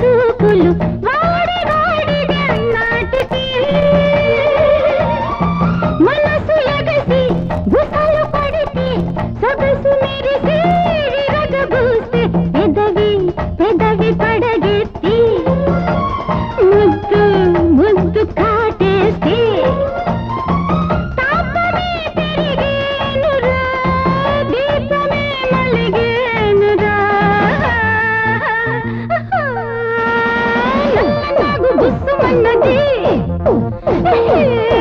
చూపులు మల్లె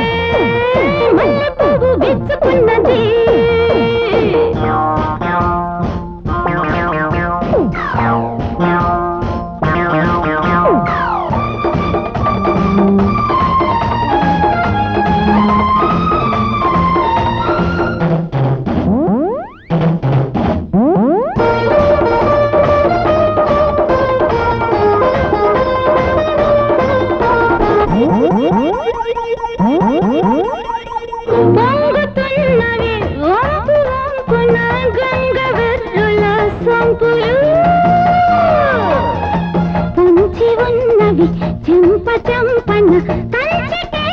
పొంచి ఉన్నవి చెంప చెంపన కంచి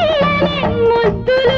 ముద్దులు.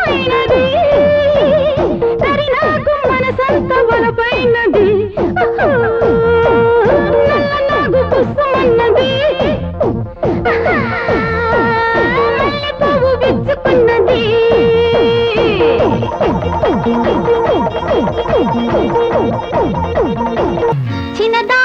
చిన్నదా?